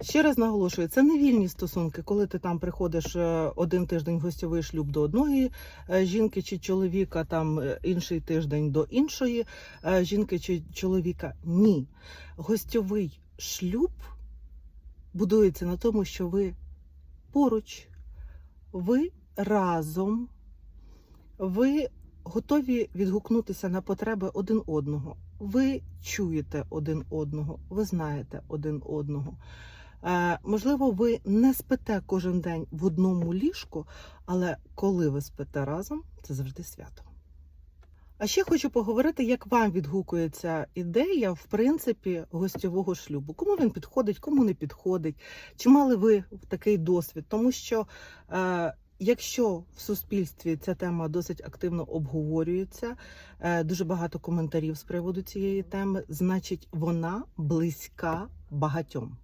Ще раз наголошую, це не вільні стосунки, коли ти там приходиш е, один тиждень в гостьовий шлюб до одної е, жінки чи чоловіка, там е, інший тиждень до іншої жінки чи чоловіка. Ні. Гостьовий шлюб будується на тому, що ви поруч, ви разом, ви готові відгукнутися на потреби один одного. Ви чуєте один одного, ви знаєте один одного. Е, можливо, ви не спите кожен день в одному ліжку, але коли ви спите разом, це завжди свято. А ще хочу поговорити, як вам відгукується ідея, в принципі, гостьового шлюбу. Кому він підходить, кому не підходить, чи мали ви такий досвід? Тому що е, якщо в суспільстві ця тема досить активно обговорюється, е, дуже багато коментарів з приводу цієї теми, значить вона близька багатьом.